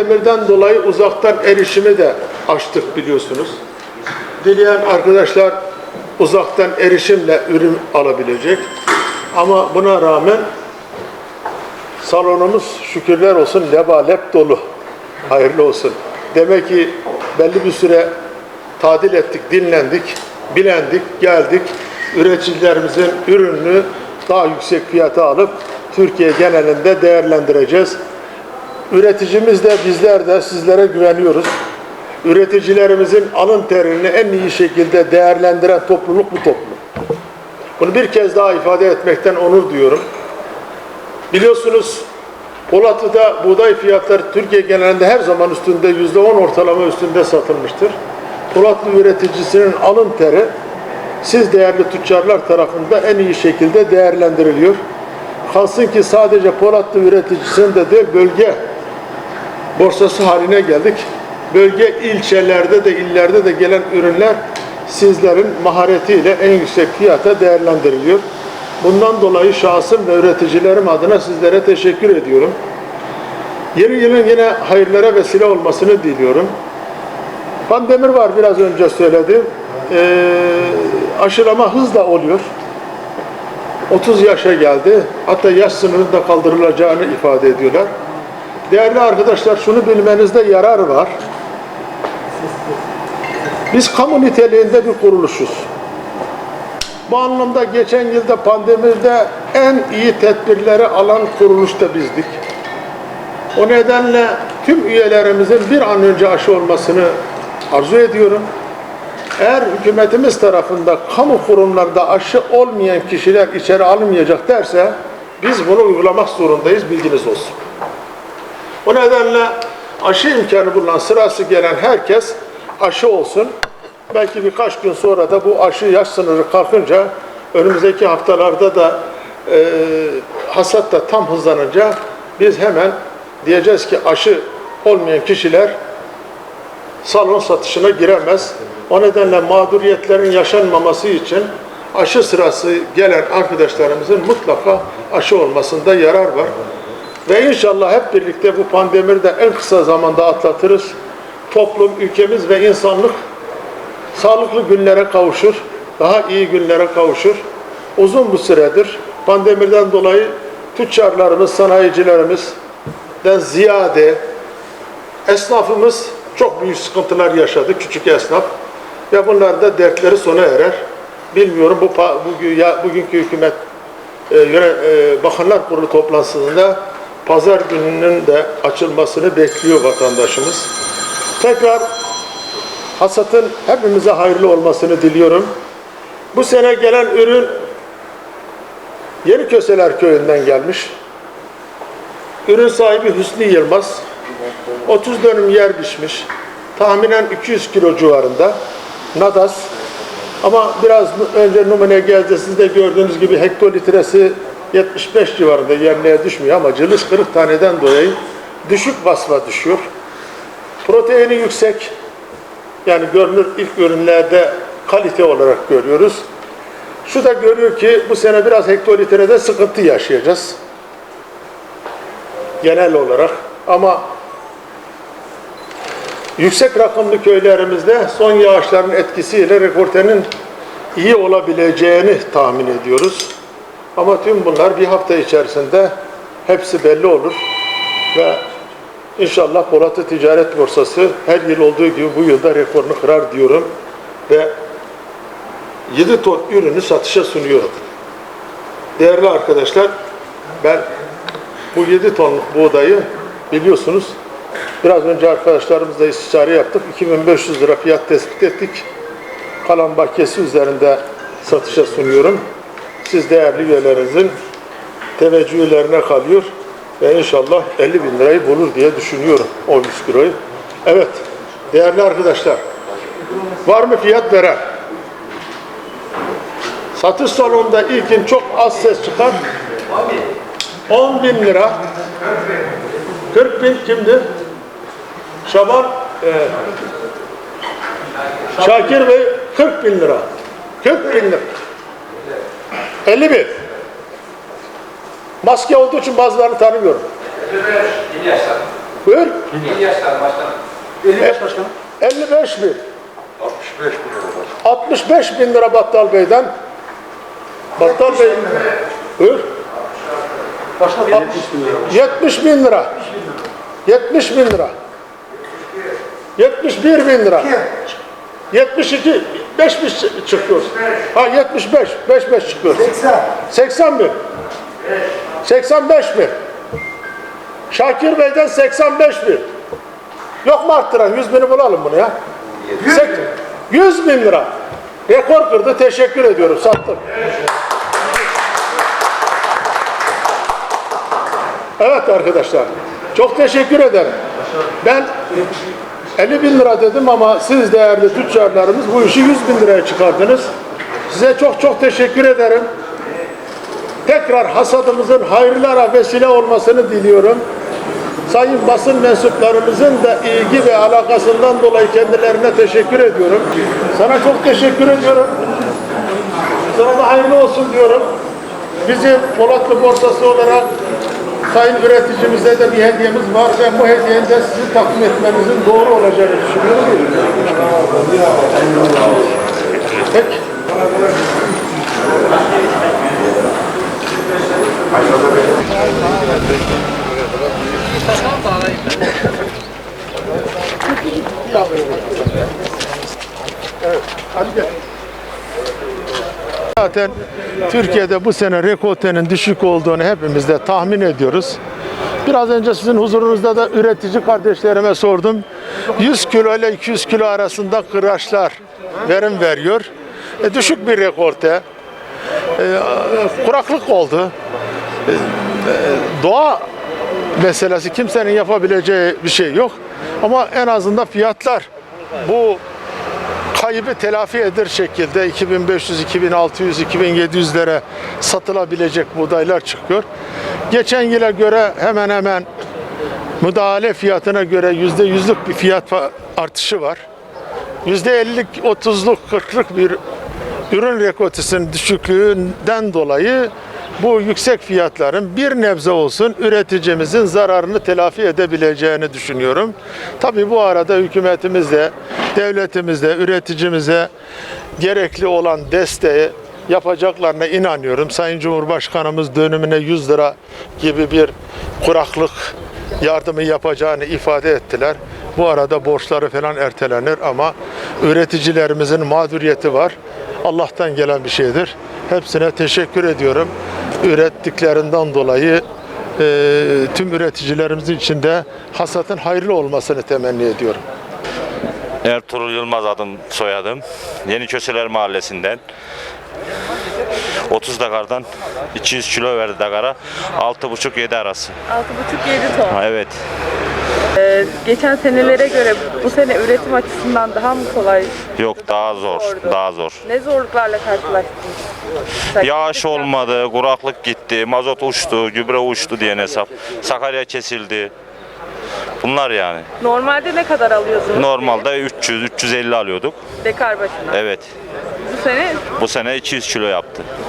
Pandemirden dolayı uzaktan erişimi de açtık biliyorsunuz. Dileyen arkadaşlar uzaktan erişimle ürün alabilecek. Ama buna rağmen salonumuz şükürler olsun lebalep dolu. Hayırlı olsun. Demek ki belli bir süre tadil ettik, dinlendik, bilendik, geldik. Üreticilerimizin ürününü daha yüksek fiyata alıp Türkiye genelinde değerlendireceğiz. Üreticimiz de bizler de sizlere güveniyoruz. Üreticilerimizin alın terini en iyi şekilde değerlendiren topluluk bu topluluk. Bunu bir kez daha ifade etmekten onur duyuyorum. Biliyorsunuz Polatlı'da buğday fiyatları Türkiye genelinde her zaman üstünde yüzde on ortalama üstünde satılmıştır. Polatlı üreticisinin alın teri siz değerli tüccarlar tarafından en iyi şekilde değerlendiriliyor. Kalsın ki sadece Polatlı üreticisinin değil bölge borsası haline geldik. Bölge ilçelerde de illerde de gelen ürünler sizlerin maharetiyle en yüksek fiyata değerlendiriliyor. Bundan dolayı şahsım ve üreticilerim adına sizlere teşekkür ediyorum. Yeni yılın yine hayırlara vesile olmasını diliyorum. Pandemir var biraz önce söyledim. Ee, aşılama hızla oluyor. 30 yaşa geldi. Hatta yaş sınırı da kaldırılacağını ifade ediyorlar. Değerli arkadaşlar şunu bilmenizde yarar var. Biz kamu niteliğinde bir kuruluşuz. Bu anlamda geçen yılda pandemide en iyi tedbirleri alan kuruluş da bizdik. O nedenle tüm üyelerimizin bir an önce aşı olmasını arzu ediyorum. Eğer hükümetimiz tarafında kamu kurumlarında aşı olmayan kişiler içeri alınmayacak derse biz bunu uygulamak zorundayız bilginiz olsun. O nedenle aşı imkanı bulunan sırası gelen herkes aşı olsun. Belki birkaç gün sonra da bu aşı yaş sınırı kalkınca önümüzdeki haftalarda da e, hasat da tam hızlanınca biz hemen diyeceğiz ki aşı olmayan kişiler salon satışına giremez. O nedenle mağduriyetlerin yaşanmaması için aşı sırası gelen arkadaşlarımızın mutlaka aşı olmasında yarar var. Ve inşallah hep birlikte bu pandemiyi de en kısa zamanda atlatırız. Toplum, ülkemiz ve insanlık sağlıklı günlere kavuşur, daha iyi günlere kavuşur. Uzun bir süredir pandemiden dolayı tüccarlarımız, sanayicilerimizden ziyade esnafımız çok büyük sıkıntılar yaşadı, küçük esnaf. Ve bunlar da dertleri sona erer. Bilmiyorum bu bugün ya bugünkü hükümet e, e, Bakanlar Kurulu toplantısında pazar gününün de açılmasını bekliyor vatandaşımız. Tekrar hasatın hepimize hayırlı olmasını diliyorum. Bu sene gelen ürün Yeni Köseler köyünden gelmiş. Ürün sahibi Hüsnü Yılmaz. 30 dönüm yer biçmiş. Tahminen 200 kilo civarında. Nadas. Ama biraz önce numune geldi. Siz de gördüğünüz gibi hektolitresi 75 civarında yerliğe düşmüyor ama cılız kırık taneden dolayı düşük vasfa düşüyor. Proteini yüksek. Yani görünür ilk ürünlerde kalite olarak görüyoruz. Şu da görüyor ki bu sene biraz hektolitrede sıkıntı yaşayacağız. Genel olarak. Ama yüksek rakımlı köylerimizde son yağışların etkisiyle rekortenin iyi olabileceğini tahmin ediyoruz. Ama tüm bunlar bir hafta içerisinde hepsi belli olur ve inşallah Polatlı Ticaret Borsası her yıl olduğu gibi bu yılda rekorunu kırar diyorum ve 7 ton ürünü satışa sunuyorum. Değerli arkadaşlar, ben bu 7 tonluk buğdayı biliyorsunuz biraz önce arkadaşlarımızla istişare yaptık. 2500 lira fiyat tespit ettik. Kalan bakiyesi üzerinde satışa sunuyorum. Siz değerli üyelerinizin teveccühlerine kalıyor ve inşallah 50 bin lirayı bulur diye düşünüyorum o 100 kiloyu. Evet, değerli arkadaşlar, var mı fiyat veren? Satış salonunda ilkin çok az ses çıkar. 10 bin lira. 40 bin kimdi? Şaban e, Şakir Bey 40 bin lira. 40 bin lira. 50 bin. Maske olduğu için bazılarını tanımıyorum. Buyur. 55 başkanım. 55 bin. 65 bin lira. 65 bin lira Battal Bey'den. Battal Bey. Buyur. Başkanım 70 bin lira. 70 bin lira. 70 bin lira. 71 bin lira. 72, 5 mi çıkıyor? Ha 75, 5 5 çıkıyor. 80. 80 bin. 85 bin. Şakir Bey'den 85 bin. Yok mu arttıran? 100 bini bulalım bunu ya. 100, 100 bin lira. Rekor kırdı. Teşekkür ediyorum. Sattım. Evet arkadaşlar. Çok teşekkür ederim. Ben 50 bin lira dedim ama siz değerli tüccarlarımız bu işi 100 bin liraya çıkardınız. Size çok çok teşekkür ederim. Tekrar hasadımızın hayırlara vesile olmasını diliyorum. Sayın basın mensuplarımızın da ilgi ve alakasından dolayı kendilerine teşekkür ediyorum. Sana çok teşekkür ediyorum. Sana da hayırlı olsun diyorum. Bizim Polatlı borsası olarak sayın üreticimize de bir hediyemiz var ve bu hediyeyi de sizi takdim etmenizin doğru olacağını düşünüyorum. Peki. Hadi gel. Zaten Türkiye'de bu sene rekoltenin düşük olduğunu hepimiz de tahmin ediyoruz. Biraz önce sizin huzurunuzda da üretici kardeşlerime sordum. 100 kilo ile 200 kilo arasında kıraçlar verim veriyor. E, düşük bir rekolte. E, kuraklık oldu. E, e, doğa meselesi kimsenin yapabileceği bir şey yok. Ama en azından fiyatlar bu kaybı telafi eder şekilde 2500, 2600, 2700'lere satılabilecek buğdaylar çıkıyor. Geçen yıla göre hemen hemen müdahale fiyatına göre yüzde yüzlük bir fiyat artışı var. Yüzde 50'lik, 30'luk, 40'lık bir ürün rekoltesinin düşüklüğünden dolayı bu yüksek fiyatların bir nebze olsun üreticimizin zararını telafi edebileceğini düşünüyorum. Tabii bu arada hükümetimiz de, devletimiz de üreticimize gerekli olan desteği yapacaklarına inanıyorum. Sayın Cumhurbaşkanımız dönümüne 100 lira gibi bir kuraklık yardımı yapacağını ifade ettiler. Bu arada borçları falan ertelenir ama üreticilerimizin mağduriyeti var. Allah'tan gelen bir şeydir. Hepsine teşekkür ediyorum. Ürettiklerinden dolayı e, tüm üreticilerimizin içinde hasatın hayırlı olmasını temenni ediyorum. Ertuğrul Yılmaz adım soyadım. Yeni Köseler Mahallesi'nden. 30 dakardan 200 kilo verdi dakara. 6,5-7 arası. 6,5-7 ton. Ha, evet. Ee, geçen senelere göre bu sene üretim açısından daha mı kolay? Yok daha zor. zordu? Daha zor. Ne zorluklarla karşılaştınız? Yağış olmadı, kuraklık gitti, mazot uçtu, gübre uçtu diye hesap. Sakarya kesildi. Bunlar yani. Normalde ne kadar alıyordunuz? Normalde 300-350 alıyorduk. Dekar başına. Evet. Bu sene Bu sene 200 kilo yaptı.